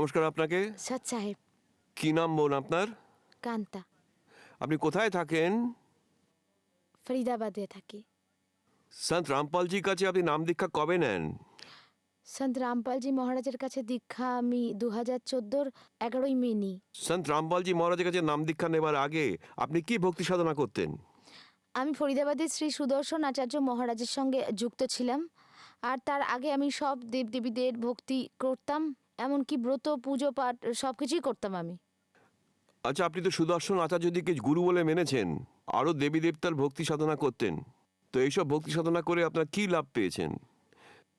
নমস্কার আপনাকে। সৎ সাহেব। কি নাম বোন আপনার? কান্তা। আপনি কোথায় থাকেন? ফরিদাবাদে থাকি। সন্ত রামপালজির কাছে আপনি নাম দীক্ষা কবে নেন? সন্ত রামপালজি মহারাজের কাছে দীক্ষা আমি দু হাজার চোদ্দোর এগারোই মে নিই সন্ত রামপালজি মহারাজের কাছে নাম দীক্ষা নেবার আগে আপনি কি ভক্তি সাধনা করতেন? আমি ফরিদাবাদের শ্রী সুদর্শন আচার্য মহারাজের সঙ্গে যুক্ত ছিলাম। আর তার আগে আমি সব দেবদেবীদের ভক্তি করতাম। এমনকি ব্রত পুজো পাঠ সব কিছুই করতাম আমি। আচ্ছা আপনি তো সুদর্শন আচার্যদিকে গুরু বলে মেনেছেন আরও দেবী দেবতার ভক্তি সাধনা করতেন। তো এইসব ভক্তি সাধনা করে আপনার কি লাভ পেয়েছেন?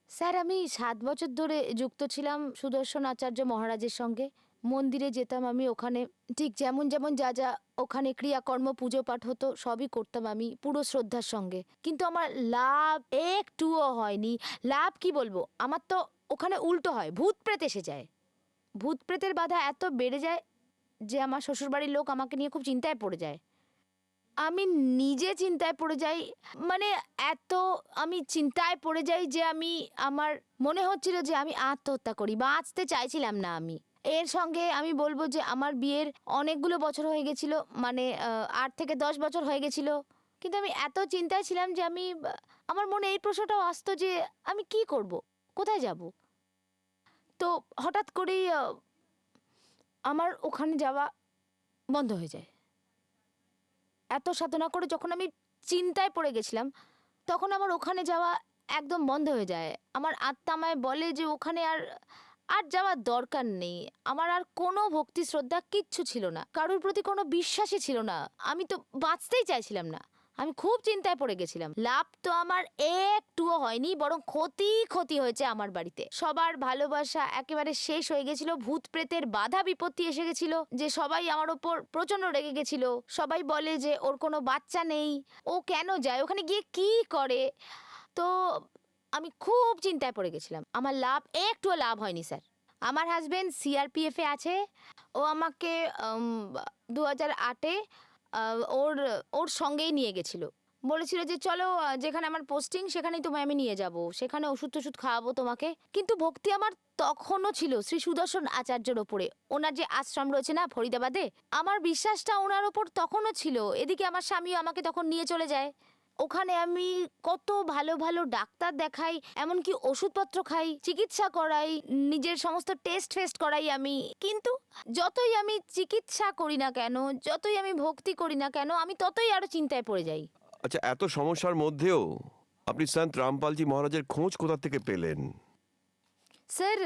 স্যার আমি সাত বছর ধরে যুক্ত ছিলাম সুদর্শন আচার্য মহারাজের সঙ্গে। মন্দিরে যেতাম আমি ওখানে ঠিক যেমন যেমন যা যা ওখানে ক্রিয়াকর্ম পুজো পাঠ হতো সবই করতাম আমি পুরো শ্রদ্ধার সঙ্গে। কিন্তু আমার লাভ একটুও হয়নি। লাভ কি বলব? আমার তো ওখানে উল্টো হয় ভূত প্রেত এসে যায়। ভূত প্রেতের বাধা এত বেড়ে যায় যে আমার শ্বশুরবাড়ির লোক আমাকে নিয়ে খুব চিন্তায় পড়ে যায়। আমি নিজে চিন্তায় পড়ে যাই মানে এত আমি চিন্তায় পড়ে যাই যে আমি, আমার মনে হচ্ছিল যে আমি আত্মহত্যা করি বা বাঁচতে চাইছিলাম না আমি। এর সঙ্গে আমি বলব যে আমার বিয়ের অনেকগুলো বছর হয়ে গেছিল মানে আট থেকে দশ বছর হয়ে গেছিল। কিন্তু আমি এত চিন্তায় ছিলাম যে আমি, আমার মনে এই প্রশ্নটাও আসতো যে আমি কি করব? কোথায় যাব? তো হঠাৎ করেই আমার ওখানে যাওয়া বন্ধ হয়ে যায়। এত সাধনা করে যখন আমি চিন্তায় পড়ে গেছিলাম, তখন আমার ওখানে যাওয়া একদম বন্ধ হয়ে যায়। আমার আত্মা আমায় বলে যে, ওখানে আর আর যাওয়ার দরকার নেই। আমার আর কোনো ভক্তি শ্রদ্ধা কিচ্ছু ছিল না। কারোর প্রতি কোনো বিশ্বাসই ছিল না। আমি তো বাঁচতেই চাইছিলাম না। আমি খুব চিন্তায় পড়ে গেছিলাম। লাভ তো আমার একটুও হয়নি, বরং ক্ষতি ক্ষতি হয়েছে আমার বাড়িতে। সবার ভালোবাসা একেবারে শেষ হয়ে গেছিল, ভূত প্রেতের বাধা বিপত্তি এসে গেছিল, যে সবাই আমার ওপর প্রচণ্ড রেগে গেছিল। সবাই বলে যে ওর কোনো বাচ্চা নেই, ও কেন যায়, ওখানে গিয়ে কি করে? তো আমি খুব চিন্তায় পড়ে গেছিলাম। আমার লাভ, একটুও লাভ হয়নি, স্যার। আমার হাজবেন্ড সিআরপিএফে আছে। ও আমাকে দু হাজার আটে ওর ওর সঙ্গেই নিয়ে গেছিল। বলেছিল যে, চলো যেখানে আমার পোস্টিং সেখানেই তোমায় আমি নিয়ে যাব। সেখানে ওষুধ টষুধ খাওয়াবো তোমাকে। কিন্তু ভক্তি আমার তখনও ছিল শ্রী সুদর্শন আচার্যর ওপরে। ওনার যে আশ্রম রয়েছে না, ফরিদাবাদে, আমার বিশ্বাসটা ওনার ওপর তখনও ছিল। এদিকে আমার স্বামীও আমাকে তখন নিয়ে চলে যায়। ওখানে আমি কত ভালো ভালো ডাক্তার দেখাই এমনকি ওষুধপত্র খাই চিকিৎসা করাই নিজের সমস্ত টেস্ট ফেস্ট করাই আমি। কিন্তু যতই আমি চিকিৎসা করি না কেন যতই আমি ভক্তি করি না কেন আমি ততই আরও চিন্তায় পড়ে যাই। আচ্ছা এত সমস্যার মধ্যেও আপনি সন্ত রামপালজি মহারাজের খোঁজ কোথা থেকে পেলেন? স্যার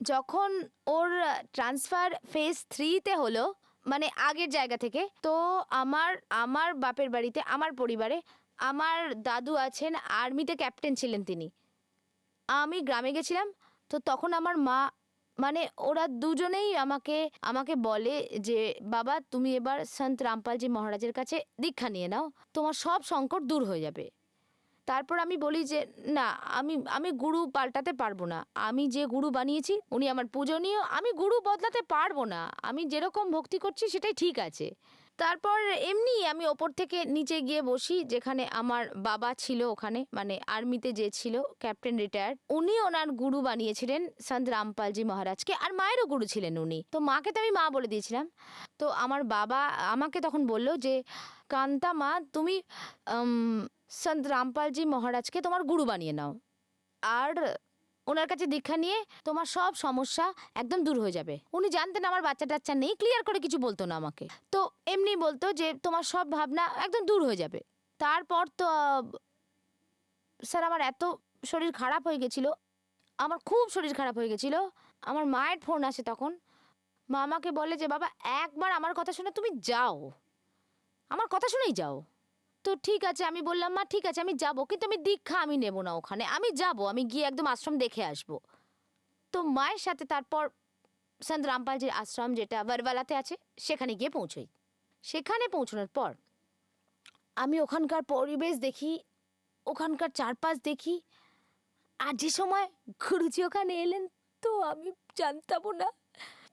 যখন ওর ট্রান্সফার ফেজ থ্রিতে হলো মানে আগের জায়গা থেকে তো আমার আমার বাপের বাড়িতে আমার পরিবারে আমার দাদু আছেন, আর্মিতে ক্যাপ্টেন ছিলেন তিনি। আমি গ্রামে গেছিলাম, তো তখন আমার মা মানে ওরা দুজনেই আমাকে আমাকে বলে যে, বাবা, তুমি এবার সন্ত রামপালজি মহারাজের কাছে দীক্ষা নিয়ে নাও, তোমার সব সংকট দূর হয়ে যাবে। তারপর আমি বলি যে, না, আমি আমি গুরু পাল্টাতে পারব না। আমি যে গুরু বানিয়েছি, উনি আমার পূজনীয়, আমি গুরু বদলাতে পারব না। আমি যেরকম ভক্তি করছি, সেটাই ঠিক আছে। তারপর এমনি আমি ওপর থেকে নিচে গিয়ে বসি, যেখানে আমার বাবা ছিল ওখানে মানে আর্মিতে যে ছিল, ক্যাপ্টেন রিটায়ার্ড। উনি ওনার গুরু বানিয়েছিলেন সন্ত রামপালজি মহারাজকে, আর মায়েরও গুরু ছিলেন উনি। তো মাকে তো আমি মা বলে দিয়েছিলাম। তো আমার বাবা আমাকে তখন বলল যে, কান্তা মা, তুমি সন্ত রামপালজি মহারাজকে তোমার গুরু বানিয়ে নাও। আর ওনার কাছে দীক্ষা নিয়ে তোমার সব সমস্যা একদম দূর হয়ে যাবে। উনি জানতেন আমার বাচ্চা টাচ্চা নেই ক্লিয়ার করে কিছু বলতো না আমাকে। তো এমনি বলতো যে তোমার সব ভাবনা একদম দূর হয়ে যাবে। তারপর তো, স্যার আমার এত শরীর খারাপ হয়ে গেছিল, আমার খুব শরীর খারাপ হয়ে গেছিল, আমার মায়ের ফোন আসে তখন। মা আমাকে বলে যে, বাবা, একবার আমার কথা শুনে তুমি যাও। আমার কথা শুনেই যাও। তো ঠিক আছে, আমি বললাম, মা, ঠিক আছে, আমি যাব, কিন্তু আমি দীক্ষা আমি নেব না ওখানে, আমি যাব, আমি গিয়ে একদম আশ্রম দেখে আসব। তো মায়ের সাথে তারপর সন্ত রামপালজির আশ্রম যেটা বারবালাতে আছে, সেখানে গিয়ে পৌঁছই। সেখানে পৌঁছানোর পর আমি ওখানকার পরিবেশ দেখি, ওখানকার চারপাশ দেখি, আর যে সময় গুরুজি ওখানে এলেন, তো আমি জানতামও না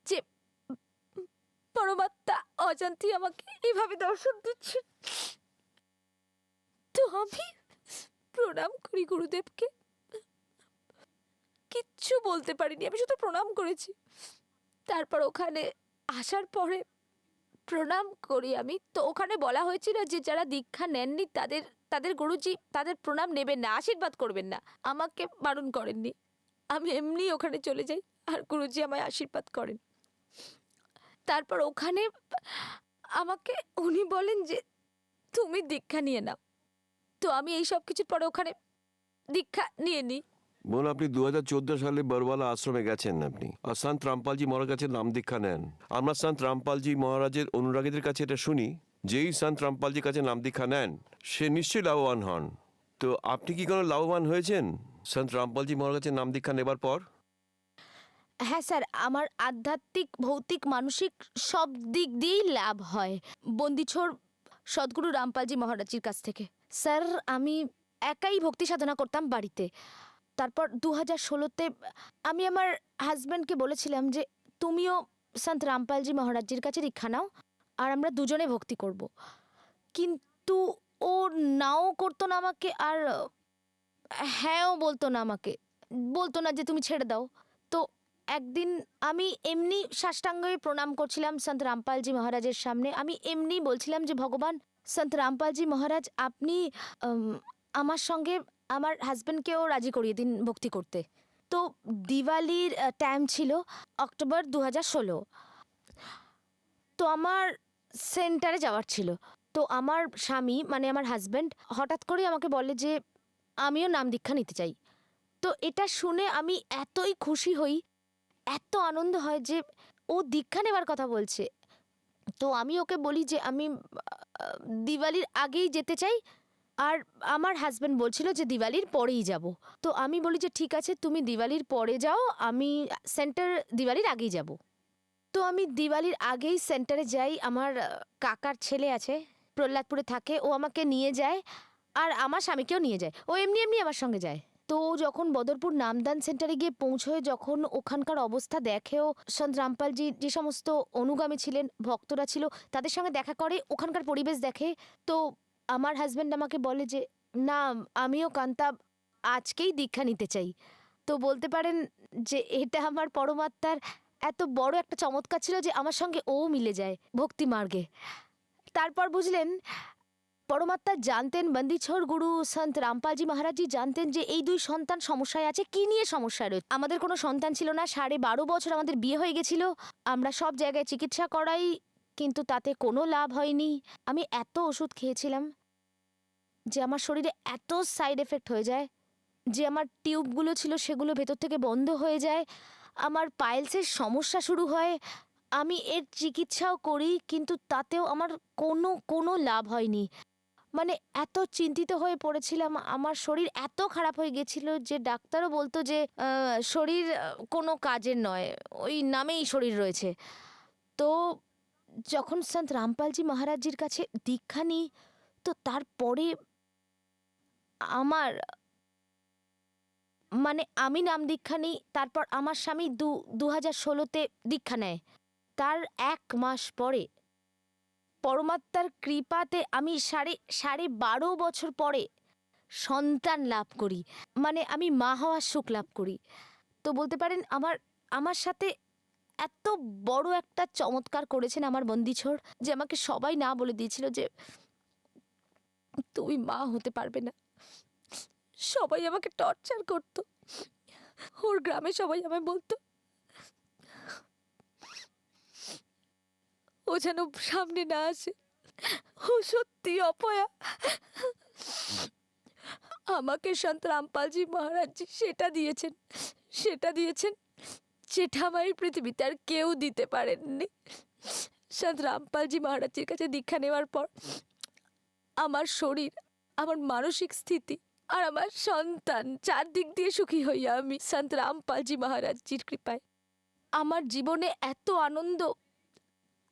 যে পরমাত্মা অজান্তি আমাকে এইভাবে দর্শন দিচ্ছে। তো আমি? প্রণাম করি গুরুদেবকে। কিচ্ছু বলতে পারিনি, আমি শুধু প্রণাম করেছি। তারপর ওখানে আসার পরে প্রণাম করি আমি। তো ওখানে বলা হয়েছিল যে যারা দীক্ষা নেননি, তাদের তাদের গুরুজি তাদের প্রণাম নেবেন না, আশীর্বাদ করবেন না। আমাকে বারণ করেননি। আমি এমনি ওখানে চলে যাই, আর গুরুজি আমায় আশীর্বাদ করেন। তারপর ওখানে আমাকে উনি বলেন যে, তুমি দীক্ষা নিয়ে নাও। তো আমি এই সব কিছুর পরে ওখানে দীক্ষা নিয়ে নিই। বোন আপনি দু হাজার চোদ্দ সালে বরওয়ালা আশ্রমে গেছেন আপনি আর সন্ত রামপালজি মহারাজ কাছে নাম দীক্ষা নেন। আমরা সন্ত রামপালজি মহারাজের অনুরাগীদের কাছে এটা শুনি যেই সন্ত রামপালজির কাছে নাম দীক্ষা নেন সে নিশ্চয়ই লাভবান হন। তো আপনি কি কোনো লাভবান হয়েছেন সন্ত রামপালজি মহারাজ কাছে নাম দীক্ষা নেবার পর? হ্যাঁ স্যার আমার আধ্যাত্মিক ভৌতিক মানসিক সব দিক দিয়েই লাভ হয়। বন্দিছোর সদ্গুরু রামপালজি মহারাজির কাছ থেকে। স্যার, আমি একাই ভক্তি সাধনা করতাম বাড়িতে। তারপর দু হাজার ষোলোতে আমি আমার হাজব্যান্ডকে বলেছিলাম যে, তুমিও সন্ত রামপালজি মহারাজির কাছে দীক্ষা নাও, আর আমরা দুজনে ভক্তি করব। কিন্তু ও নাও করতো না আমাকে, আর হ্যাঁও বলতো না আমাকে। বলতো না যে, তুমি ছেড়ে দাও। তো একদিন আমি এমনি সাষ্টাঙ্গ প্রণাম করছিলাম সন্ত রামপালজি মহারাজের সামনে। আমি এমনি বলছিলাম যে, ভগবান সন্ত রামপালজি মহারাজ, আপনি আমার সঙ্গে আমার হাজব্যান্ডকেও রাজি করিয়ে দিন ভক্তি করতে। তো দিওয়ালির টাইম ছিল অক্টোবর দু ষোলো। তো আমার সেন্টারে যাওয়ার ছিল। তো আমার স্বামী মানে আমার হাজব্যান্ড হঠাৎ করে আমাকে বলে যে, আমিও নাম দীক্ষা নিতে চাই। তো এটা শুনে আমি এতই খুশি হই, এত আনন্দ হয় যে ও দীক্ষা নেবার কথা বলছে। তো আমি ওকে বলি যে আমি, দিওয়ালির আগেই যেতে চাই। আর আমার হাজব্যান্ড বলছিল যে দিওয়ালির পরেই যাব। তো আমি বলি যে ঠিক আছে, তুমি দিওয়ালির পরে যাও, আমি সেন্টার দিওয়ালির আগেই যাব। তো আমি দিওয়ালির আগেই সেন্টারে যাই, আমার কাকার ছেলে আছে, প্রহ্লাদপুরে থাকে, ও আমাকে নিয়ে যায়, আর আমার স্বামীকেও নিয়ে যায়। ও এমনি এমনি আমার সঙ্গে যায়। তো যখন বদরপুর নামদান সেন্টারে গিয়ে পৌঁছয়, যখন ওখানকার অবস্থা দেখেও সন্ত রামপালজি যে সমস্ত অনুগামী ছিলেন, ভক্তরা ছিল, তাদের সঙ্গে দেখা করে, ওখানকার পরিবেশ দেখে। তো আমার হাজব্যান্ড আমাকে বলে যে, না, আমিও কান্তা আজকেই দীক্ষা নিতে চাই। তো বলতে পারেন যে, এটা আমার পরমাত্মার এত বড় একটা চমৎকার ছিল যে, আমার সঙ্গে ও মিলে যায় ভক্তি মার্গে। তারপর বুঝলেন পরমাত্মা জানতেন বন্দিছোর গুরু সন্ত রামপালজি মহারাজজি জানতেন যে এই দুই সন্তান সমস্যায় আছে, কি নিয়ে সমস্যায় রয়েছে? আমাদের কোনো সন্তান ছিল না, সাড়ে বারো বছর আমাদের বিয়ে হয়ে গেছিল। আমরা সব জায়গায় চিকিৎসা করাই, কিন্তু তাতে কোনো লাভ হয়নি। আমি এত ওষুধ খেয়েছিলাম যে আমার শরীরে এত সাইড এফেক্ট হয়ে যায়, যে আমার টিউবগুলো ছিল সেগুলো ভেতর থেকে বন্ধ হয়ে যায়, আমার পাইলসের সমস্যা শুরু হয়। আমি এর চিকিৎসাও করি, কিন্তু তাতেও আমার কোনো কোনো লাভ হয়নি। মানে এত চিন্তিত হয়ে পড়েছিলাম, আমার শরীর এত খারাপ হয়ে গেছিল যে ডাক্তারও বলতো যে শরীর কোনো কাজের নয়, ওই নামেই শরীর রয়েছে। তো যখন সন্ত রামপালজি মহারাজজির কাছে দীক্ষা নিই, তো তারপরে আমার মানে আমি নাম দীক্ষা নিই, তারপর আমার স্বামী দু দু হাজার ষোলোতে দীক্ষা নেয়। তার এক মাস পরে পরমাত্মার কৃপাতে আমি সাড়ে সাড়ে বারো বছর পরে সন্তান লাভ করি। মানে আমি মা হওয়ার সুখ লাভ করি। তো বলতে পারেন আমার আমার সাথে এত বড় একটা চমৎকার করেছেন আমার বন্দিছোর যে আমাকে সবাই না বলে দিয়েছিল যে, তুমি মা হতে পারবে না। সবাই আমাকে টর্চার করতো। ওর গ্রামে সবাই আমায় বলতো ও যেন সামনে না আসে। ও সত্যি অপয়া। আমাকে সন্ত রামপালজি মহারাজজি সেটা দিয়েছেন সেটা দিয়েছেন, যেটা আমার এই পৃথিবীতে আর কেউ দিতে পারেননি। সন্ত রামপালজি মহারাজজির কাছে দীক্ষা নেওয়ার পর আমার শরীর, আমার মানসিক স্থিতি আর আমার সন্তান চারদিক দিয়ে সুখী হইয়া আমি সন্ত রামপালজি মহারাজজির কৃপায়। আমার জীবনে এত আনন্দ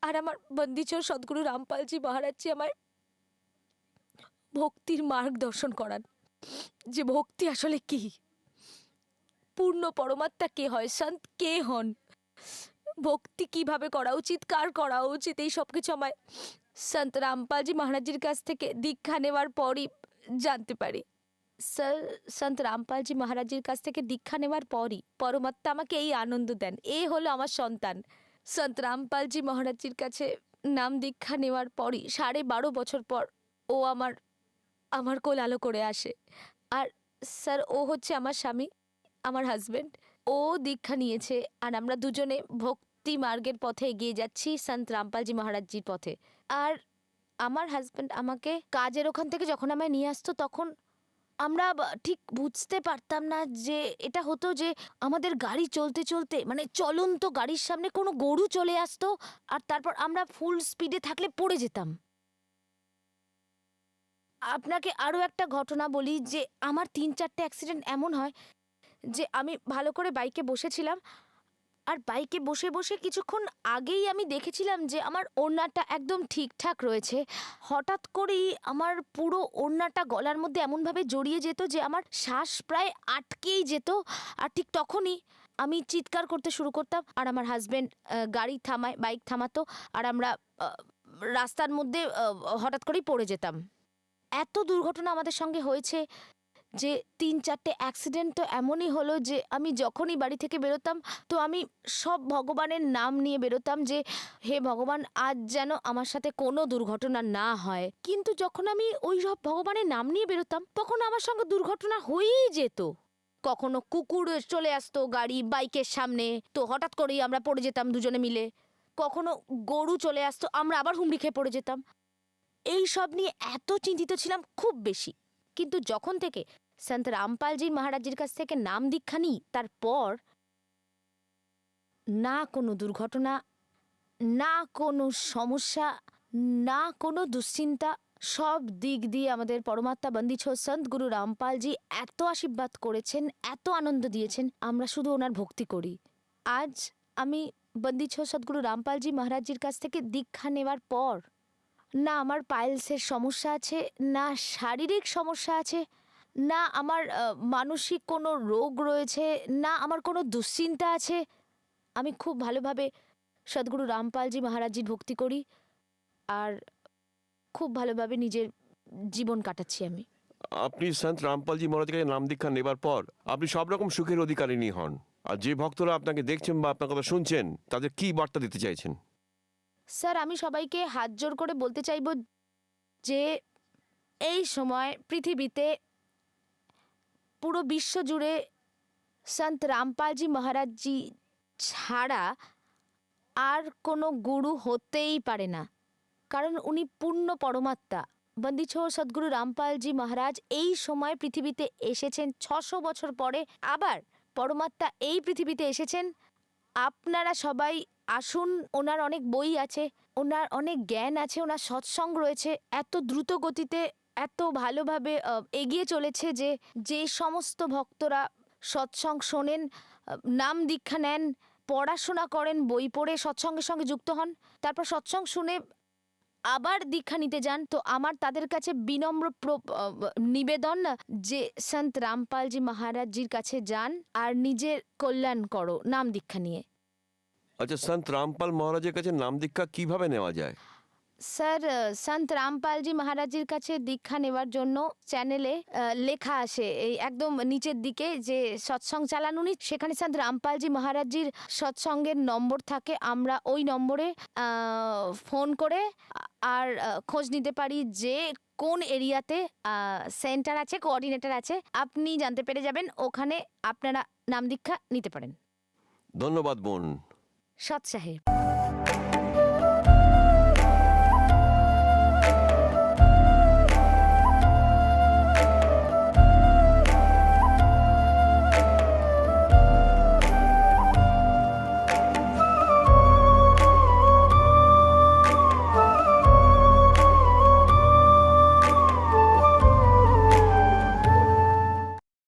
আর আমার বন্দিচোর সদ্গুরু রামপালজি মহারাজজি আমায় ভক্তির মার্গদর্শন করান। যে ভক্তি আসলে কি? পূর্ণ পরমাত্মা কে হয়? সন্ত কে হন? ভক্তি কীভাবে করা উচিত? কার করা উচিত? এই সব কিছু আমায় সন্ত রামপালজি মহারাজজির কাছ থেকে দীক্ষা নেওয়ার পরই জানতে পারি। স্যার সন্ত রামপালজি মহারাজজির কাছ থেকে দীক্ষা নেওয়ার পরই পরমাত্মা আমাকে এই আনন্দ দেন। এ হলো আমার সন্তান। সন্ত রামপালজি মহারাজজির কাছে নাম দীক্ষা নেওয়ার পরই সাড়ে বারো বছর পর ও আমার আমার কোল আলো করে আসে। আর স্যার, ও হচ্ছে আমার স্বামী, আমার হাজব্যান্ড ও দীক্ষা নিয়েছে আর আমরা দুজনে ভক্তি মার্গের পথে এগিয়ে যাচ্ছি সন্ত রামপালজি মহারাজজির পথে। আর আমার হাজব্যান্ড আমাকে কাজের ওখান থেকে যখন আমায় নিয়ে আসতো তখন আমরা ঠিক বুঝতে পারতাম না যে এটা হতো যে আমাদের গাড়ি চলতে চলতে মানে চলন্ত গাড়ির সামনে কোনো গরু চলে আসতো আর তারপর আমরা ফুল স্পিডে থাকলে পড়ে যেতাম। আপনাকে আরও একটা ঘটনা বলি যে আমার তিন চারটে অ্যাক্সিডেন্ট এমন হয় যে আমি ভালো করে বাইকে বসেছিলাম আর বাইকে বসে বসে কিছুক্ষণ আগেই আমি দেখেছিলাম যে আমার ওড়নাটা একদম ঠিকঠাক রয়েছে। হঠাৎ করেই আমার পুরো ওড়নাটা গলার মধ্যে এমনভাবে জড়িয়ে যেত যে আমার শ্বাস প্রায় আটকেই যেত। আর ঠিক তখনই আমি চিৎকার করতে শুরু করতাম আর আমার হাজব্যান্ড গাড়ি থামায় বাইক থামাতো আর আমরা রাস্তার মধ্যে হঠাৎ করেই পড়ে যেতাম। এত দুর্ঘটনা আমাদের সঙ্গে হয়েছে। যে তিন চারটে অ্যাক্সিডেন্ট তো এমনই হলো যে আমি যখনই বাড়ি থেকে বেরোতাম, তো আমি সব ভগবানের নাম নিয়ে বেরোতাম যে, হে ভগবান, আজ যেন আমার সাথে কোনো দুর্ঘটনা না হয়। কিন্তু যখন আমি ওই সব ভগবানের নাম নিয়ে বেরোতাম, তখন আমার সঙ্গে দুর্ঘটনা হয়েই যেত। কখনো কুকুর চলে আসতো গাড়ি বাইকের সামনে, তো হঠাৎ করেই আমরা পড়ে যেতাম দুজনে মিলে। কখনো গরু চলে আসতো, আমরা আবার হুমড়ি খেয়ে পড়ে যেতাম। এই সব নিয়ে এত চিন্তিত ছিলাম খুব বেশি। কিন্তু যখন থেকে সন্ত রামপালজি মহারাজের কাছ থেকে নাম দীক্ষা নিই তারপর না কোনো দুর্ঘটনা না কোনো সমস্যা না কোনো দুশ্চিন্তা সব দিক দিয়ে আমাদের পরমাত্মা বন্দিছ সন্ত গুরু রামপালজি এত আশীর্বাদ করেছেন এত আনন্দ দিয়েছেন আমরা শুধু ওনার ভক্তি করি আজ আমি বন্দিছ সদ্গুরু রামপালজি মহারাজজির কাছ থেকে দীক্ষা নেওয়ার পর না আমার পাইলসের সমস্যা আছে না শারীরিক সমস্যা আছে না আমার মানসিক কোনো রোগ রয়েছে না আমার কোনো দুশ্চিন্তা আছে। আমি খুব ভালোভাবে সদ্গুরু রামপালজি মহারাজজির ভক্তি করি আর খুব ভালোভাবে নিজের জীবন কাটাচ্ছি আমি। আপনি সন্ত রামপালজি মহারাজের কাছে নাম দীক্ষা নেবার পর আপনি সব রকম সুখের অধিকারিণী হন। আর যে ভক্তরা আপনাকে দেখছেন বা আপনার কথা শুনছেন তাদের কি বার্তা দিতে চাইছেন? স্যার আমি সবাইকে হাত জোর করে বলতে চাইব যে এই সময় পৃথিবীতে পুরো বিশ্ব জুড়ে সন্ত রামপালজি মহারাজজি ছাড়া আর কোনো গুরু হতেই পারে না। কারণ উনি পূর্ণ পরমাত্মা। বন্দিছ সদ্গুরু রামপালজি মহারাজ এই সময় পৃথিবীতে এসেছেন ছশো বছর পরে আবার পরমাত্মা এই পৃথিবীতে এসেছেন। আপনারা সবাই আসুন, ওনার অনেক বই আছে, ওনার অনেক জ্ঞান আছে, ওনার সৎসঙ্গ রয়েছে, এত দ্রুত গতিতে এত ভালোভাবে এগিয়ে চলেছে যে যে সমস্ত ভক্তরা সৎসঙ্গ শোনেন নাম দীক্ষা নেন, পড়াশোনা করেন, বই পড়ে সৎসঙ্গের সঙ্গে যুক্ত হন, তারপর সৎসঙ্গ শুনে আবার দীক্ষা নিতে যান, তো আমার তাদের কাছে বিনম্র নিবেদন যে, সন্ত রামপালজি মহারাজজির কাছে যান আর নিজের কল্যাণ করো, নাম দীক্ষা নিয়ে। আচ্ছা সন্ত রামপাল মহারাজের কাছে নাম দীক্ষা কীভাবে নেওয়া যায়? স্যার সন্ত রামপালজি মহারাজের কাছে দীক্ষা নেওয়ার জন্য চ্যানেলে লেখা আসে এই একদম নিচের দিকে যে সৎসঙ্গ চালান উনি সেখানে সন্ত রামপালজি মহারাজজির সৎসঙ্গের নম্বর থাকে আমরা ওই নম্বরে ফোন করে আর খোঁজ নিতে পারি যে কোন এরিয়াতে সেন্টার আছে কোঅর্ডিনেটর আছে আপনি জানতে পেরে যাবেন ওখানে আপনারা নাম দীক্ষা নিতে পারেন। ধন্যবাদ বোন। সৎ সাহেব